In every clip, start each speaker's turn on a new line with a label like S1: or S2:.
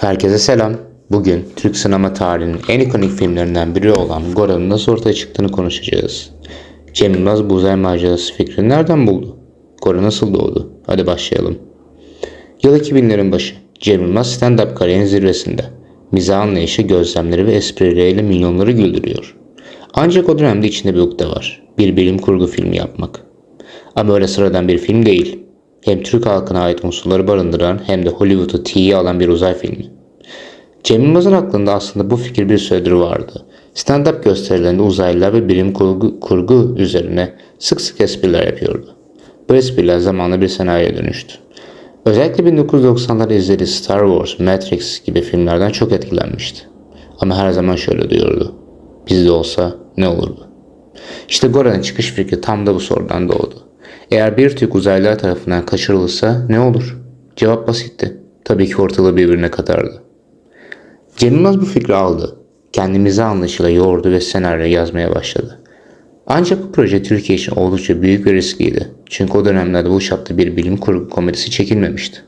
S1: Herkese selam. Bugün Türk sinema tarihinin en ikonik filmlerinden biri olan Gora'nın nasıl ortaya çıktığını konuşacağız. Cem Yılmaz bu uzay macerası fikrini nereden buldu? Gora nasıl doğdu? Hadi başlayalım. Yıl 2000'lerin başı. Cem Yılmaz stand-up kariyerinin zirvesinde. Mizah anlayışı, gözlemleri ve esprileriyle milyonları güldürüyor. Ancak o dönemde içinde bir ukde var. Bir bilim kurgu filmi yapmak. Ama öyle sıradan bir film değil. Hem Türk halkına ait unsurları barındıran hem de Hollywood'u tiye alan bir uzay filmi. Cem Yılmaz'ın aklında aslında bu fikir bir süredir vardı. Stand-up gösterilerinde uzaylılar ve bilim kurgu, kurgu üzerine sık sık espriler yapıyordu. Bu espriler zamanla bir senaryoya dönüştü. Özellikle 1990'larda izlediği Star Wars, Matrix gibi filmlerden çok etkilenmişti. Ama her zaman şöyle diyordu. Bizde olsa ne olurdu? İşte Gora'nın çıkış fikri tam da bu sorudan doğdu. Eğer bir Türk uzaylılar tarafından kaçırılırsa ne olur? Cevap basitti. Tabii ki ortalığı birbirine katardı. Cem Yılmaz bu fikri aldı. Kendimize anlaşıla yoğurdu ve senaryo yazmaya başladı. Ancak bu proje Türkiye için oldukça büyük bir riskliydi. Çünkü o dönemlerde bu çapta bir bilim kurgu komedisi çekilmemişti.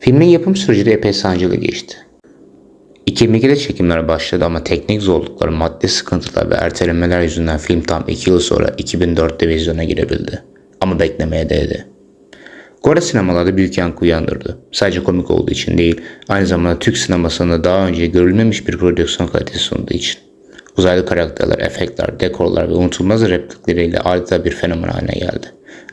S1: Filmin yapım süreci de epey sancılı geçti. 2002'de çekimler başladı ama teknik zorluklar, maddi sıkıntılar ve ertelemeler yüzünden film tam 2 yıl sonra 2004'te vizyona girebildi. Ama beklemeye değdi. Gora sinemalarda büyük yankı uyandırdı. Sadece komik olduğu için değil, aynı zamanda Türk sinemasında daha önce görülmemiş bir prodüksiyon kalitesi sunduğu için. Uzaylı karakterler, efektler, dekorlar ve unutulmaz replikleriyle adeta bir fenomen haline geldi.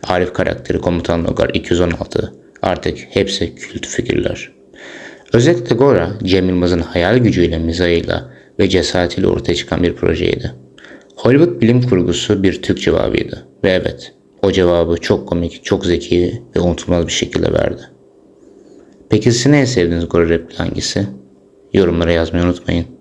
S1: Arif karakteri Komutan Logar 216 artık hepsi kült figürler. Özellikle Gora, Cem Yılmaz'ın hayal gücüyle, mizahıyla ve cesaretiyle ortaya çıkan bir projeydi. Hollywood bilim kurgusu bir Türk cevabıydı. Ve evet, o cevabı çok komik, çok zeki ve unutulmaz bir şekilde verdi. Peki sizin en sevdiğiniz Gora repliği hangisi? Yorumlara yazmayı unutmayın.